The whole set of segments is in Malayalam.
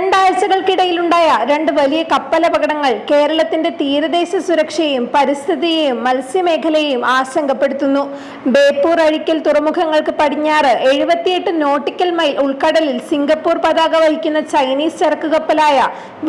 രണ്ടാഴ്ചകൾക്കിടയിലുണ്ടായ രണ്ട് വലിയ കപ്പലപകടങ്ങൾ കേരളത്തിന്റെ തീരദേശ സുരക്ഷയെയും പരിസ്ഥിതിയെയും മത്സ്യമേഖലയെയും ആശങ്കപ്പെടുത്തുന്നു. ബേപ്പൂർ അഴിക്കൽ തുറമുഖങ്ങൾക്ക് പടിഞ്ഞാറ് എഴുപത്തിയെട്ട് നോട്ടിക്കൽ മൈൽ ഉൾക്കടലിൽ സിംഗപ്പൂർ പതാക വഹിക്കുന്ന ചൈനീസ് ചരക്ക് കപ്പലായ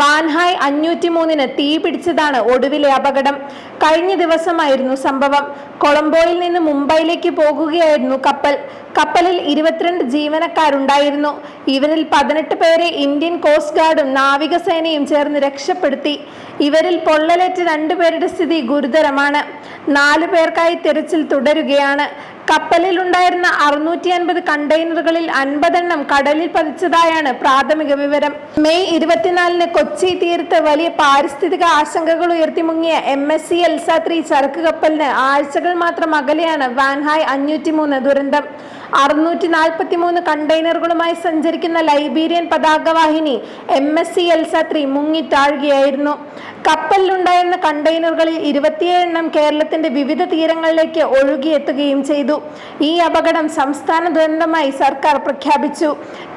വാൻഹായ് അഞ്ഞൂറ്റി മൂന്നിന് തീ പിടിച്ചതാണ് ഒടുവിലെ അപകടം. കഴിഞ്ഞ ദിവസമായിരുന്നു സംഭവം. കൊളംബോയിൽ നിന്ന് മുംബൈയിലേക്ക് പോകുകയായിരുന്നു കപ്പൽ. കപ്പലിൽ ഇരുപത്തിരണ്ട് ജീവനക്കാരുണ്ടായിരുന്നു. ഇവരിൽ പതിനെട്ട് പേരെ ഇന്ത്യൻ കോസ്റ്റ് ഗാർഡും നാവികസേനയും ചേർന്ന് രക്ഷപ്പെടുത്തി. ഇവരിൽ പൊള്ളലേറ്റ രണ്ടുപേരുടെ സ്ഥിതി ഗുരുതരമാണ്. നാലു പേർക്കായി തെരച്ചിൽ തുടരുകയാണ്. കപ്പലിലുണ്ടായിരുന്ന അറുന്നൂറ്റി അൻപത് കണ്ടെയ്നറുകളിൽ അൻപതെണ്ണം കടലിൽ പതിച്ചതായാണ് പ്രാഥമിക വിവരം. മെയ് ഇരുപത്തിനാലിന് കൊച്ചി തീരത്ത് വലിയ പാരിസ്ഥിതിക ആശങ്കകൾ ഉയർത്തി മുങ്ങിയ M S C Elsa three ചരക്ക് കപ്പലിന് ആഴ്ചകൾ മാത്രം അകലെയാണ് വാൻഹായ് അഞ്ഞൂറ്റി മൂന്ന് ദുരന്തം. അറുന്നൂറ്റി നാൽപ്പത്തി മൂന്ന് കണ്ടെയ്നറുകളുമായി സഞ്ചരിക്കുന്ന Liberian പതാകവാഹിനി M S C Elsa three മുങ്ങിത്താഴുകയായിരുന്നു. കപ്പലിലുണ്ടായിരുന്ന കണ്ടെയ്നറുകളിൽ ഇരുപത്തിയേഴ് എണ്ണം കേരളത്തിന്റെ വിവിധ തീരങ്ങളിലേക്ക് ഒഴുകിയെത്തുകയും ചെയ്തു. ഈ അപകടം സംസ്ഥാന ദുരന്തമായി സർക്കാർ പ്രഖ്യാപിച്ചു.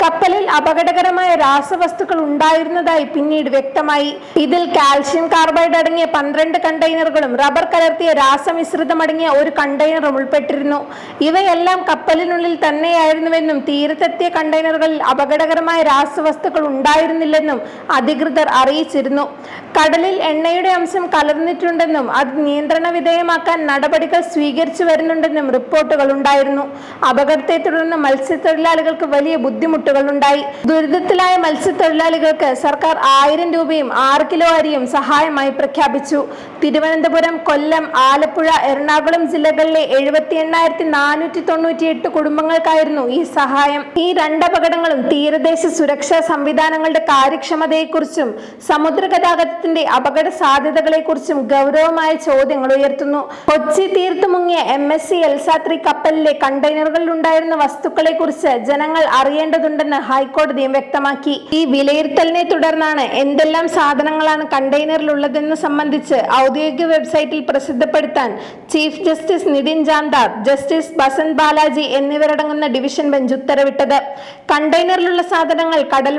കപ്പലിൽ അപകടകരമായ രാസവസ്തുക്കൾ ഉണ്ടായിരുന്നതായി പിന്നീട് വ്യക്തമായി. ഇതിൽ കാൽഷ്യം കാർബൈഡ് അടങ്ങിയ പന്ത്രണ്ട് കണ്ടെയ്നറുകളും റബ്ബർ കലർത്തിയ രാസമിശ്രിതം അടങ്ങിയ ഒരു കണ്ടെയ്നറും ഉൾപ്പെട്ടിരുന്നു. ഇവയെല്ലാം കപ്പലിനുള്ളിൽ തന്നെയായിരുന്നുവെന്നും തീരത്തെത്തിയ കണ്ടെയ്നറുകളിൽ അപകടകരമായ രാസവസ്തുക്കൾ ഉണ്ടായിരുന്നില്ലെന്നും അധികൃതർ അറിയിച്ചിരുന്നു. കടലിൽ എണ്ണയുടെ അംശം കലർന്നിട്ടുണ്ടെന്നും അത് നിയന്ത്രണ വിധേയമാക്കാൻ നടപടികൾ സ്വീകരിച്ചു വരുന്നുണ്ടെന്നും റിപ്പോർട്ടുകൾ ഉണ്ടായിരുന്നു. അപകടത്തെ തുടർന്ന് മത്സ്യത്തൊഴിലാളികൾക്ക് വലിയ ബുദ്ധിമുട്ടുകൾ ഉണ്ടായി. ദുരിതത്തിലായ മത്സ്യത്തൊഴിലാളികൾക്ക് സർക്കാർ ആയിരം രൂപയും ആറ് കിലോ അരിയും സഹായമായി പ്രഖ്യാപിച്ചു. തിരുവനന്തപുരം കൊല്ലം ആലപ്പുഴ എറണാകുളം ജില്ലകളിലെ എഴുപത്തി എണ്ണായിരത്തി നാനൂറ്റി തൊണ്ണൂറ്റി എട്ട് കുടുംബങ്ങൾക്കായിരുന്നു ഈ സഹായം. ഈ രണ്ട് അപകടങ്ങളും തീരദേശ സുരക്ഷാ സംവിധാനങ്ങളുടെ കാര്യക്ഷമതയെക്കുറിച്ചും സമുദ്ര ഗതാഗതത്തിന്റെ അപകട സാധ്യതകളെക്കുറിച്ചും ഗൗരവമായ ചോദ്യങ്ങൾ ഉയർത്തുന്നു. കൊച്ചി തീർത്ത് മുങ്ങിയ എം എസ് സി എൽസാത്രി കപ്പലിലെ കണ്ടെയ്നറുകളിൽ ഉണ്ടായിരുന്ന വസ്തുക്കളെക്കുറിച്ച് ജനങ്ങൾ അറിയേണ്ടതുണ്ടെന്ന് ഹൈക്കോടതിയും വ്യക്തമാക്കി. ഈ വിലയിരുത്തലിനെ തുടർന്നാണ് എന്തെല്ലാം സാധനങ്ങളാണ് കണ്ടെയ്നറിൽ ഉള്ളതെന്ന് സംബന്ധിച്ച് ഔദ്യോഗിക വെബ്സൈറ്റിൽ പ്രസിദ്ധപ്പെടുത്താൻ chief justice Nitin Jamdar justice Basant Balaji എന്നിവരടങ്ങുന്ന ഡിവിഷൻ ബെഞ്ച് ഉത്തരവിട്ടത്. കണ്ടെയ്നറിലുള്ള സാധനങ്ങൾ കടൽ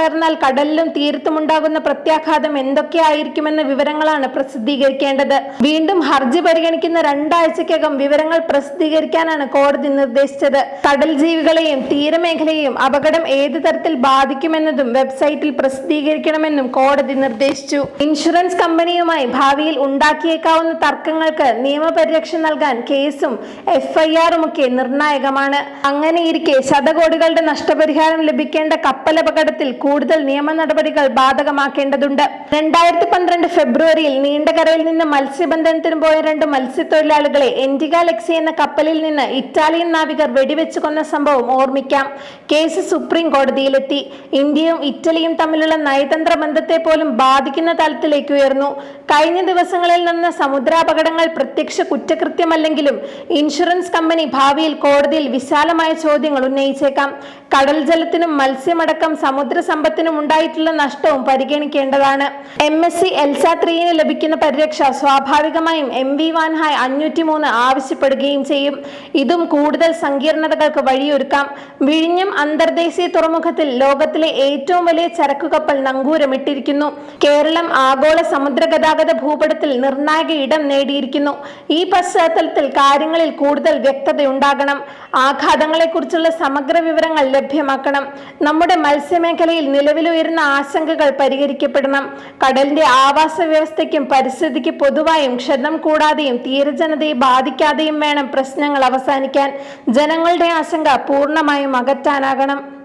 കയർന്നാൽ കടലിലും തീരത്തും ഉണ്ടാകുന്ന പ്രത്യാഘാതം എന്തൊക്കെയായിരിക്കുമെന്ന വിവരങ്ങളാണ് പ്രസിദ്ധീകരിക്കേണ്ടത്. വീണ്ടും ഹർജി പരിഗണിക്കുന്ന രണ്ടാഴ്ചക്കകം വിവരങ്ങൾ പ്രസിദ്ധീകരിക്കാനാണ് കോടതി നിർദ്ദേശിച്ചത്. കടൽ ജീവികളെയും തീരമേഖലയെയും അപകടം ഏത് തരത്തിൽ ബാധിക്കുമെന്നതും വെബ്സൈറ്റിൽ പ്രസിദ്ധീകരിക്കണമെന്നും കോടതി നിർദ്ദേശിച്ചു. ഇൻഷുറൻസ് കമ്പനിയുമായി ഭാവിയിൽ ഉണ്ടാക്കിയേക്കാവുന്ന തർക്കങ്ങൾക്ക് നിയമപരിരക്ഷ നൽകാൻ കേസും എഫ്ഐആറും ഒക്കെ നിർണായകമാണ്. അങ്ങനെയിരിക്കെ ശതകോടികളുടെ നഷ്ടപരിഹാരം ലഭിക്കേണ്ട കപ്പലപകടത്തിൽ കൂടുതൽ നിയമ നടപടികൾ ബാധകമാക്കേണ്ടതുണ്ട്. രണ്ടായിരത്തി പന്ത്രണ്ട് ഫെബ്രുവരിയിൽ നീണ്ടകരയിൽ നിന്ന് മത്സ്യബന്ധനത്തിന് പോയ രണ്ട് മത്സ്യത്തൊഴിലാളികളെ എൻഡിക ലെക്സി എന്ന കപ്പലിൽ നിന്ന് ഇറ്റാലിയൻ നാവികർ വെടിവെച്ച് കൊന്ന സംഭവം ഓർമ്മിക്കാം. കേസ് സുപ്രീം കോടതിയിലെത്തി. ഇന്ത്യയും ഇറ്റലിയും തമ്മിലുള്ള നയതന്ത്ര ബന്ധത്തെ പോലും ബാധിക്കുന്ന തലത്തിലേക്ക് ഉയർന്നു. കഴിഞ്ഞ ദിവസങ്ങളിൽ നടന്ന സമുദ്രാപകടങ്ങൾ പ്രത്യക്ഷ കുറ്റകൃത്യമല്ലെങ്കിലും ഇൻഷുറൻസ് കമ്പനി ഭാവിയിൽ കോടതിയിൽ വിശാലമായ ചോദ്യങ്ങൾ ഉന്നയിച്ചേക്കാം. കടൽ ജലത്തിനും മത്സ്യമടക്കം സമുദ്ര സമ്പത്തിനും ഉണ്ടായിട്ടുള്ള നഷ്ടവും പരിഗണിക്കേണ്ടതാണ്. എം എസ് സി എൽസ ത്രീന് ലഭിക്കുന്ന പരിരക്ഷ സ്വാഭാവികമായും എം വി വാൻഹായ് അഞ്ഞൂറ്റി മൂന്ന് ആവശ്യപ്പെടുകയും ചെയ്യും. ഇതും കൂടുതൽ സങ്കീർണതകൾക്ക് വഴിയൊരുക്കാം. വിഴിഞ്ഞം അന്തർദേശീയ തുറമുഖത്തിൽ ലോകത്തിലെ ഏറ്റവും വലിയ ചരക്കു കപ്പൽ നങ്കൂരമിട്ടിരിക്കുന്നു. കേരളം ആഗോള സമുദ്ര ഗതാഗത ഭൂപടത്തിൽ നിർണായക ഇടം നേടിയിരിക്കുന്നു. ഈ പശ്ചാത്തലത്തിൽ കാര്യങ്ങളിൽ കൂടുതൽ വ്യക്തതയുണ്ടാകണം. ആഘാതങ്ങളെക്കുറിച്ചുള്ള സമഗ്ര വിവരങ്ങൾ ലഭ്യമാക്കണം. നമ്മുടെ മത്സ്യമേഖലയിൽ നിലവിലുയരുന്ന ആശങ്കകൾ പരിഹരിക്കപ്പെടണം. കടലിന്റെ ആവാസ വ്യവസ്ഥയ്ക്കും പരിസ്ഥിതിക്ക് പൊതുവായും ക്ഷതം കൂടാതെയും തീരജനതയെ ബാധിക്കാതെയും വേണം പ്രശ്നങ്ങൾ അവസാനിക്കാൻ. ജനങ്ങളുടെ ആശങ്ക പൂർണമായും അകറ്റാനാകണം.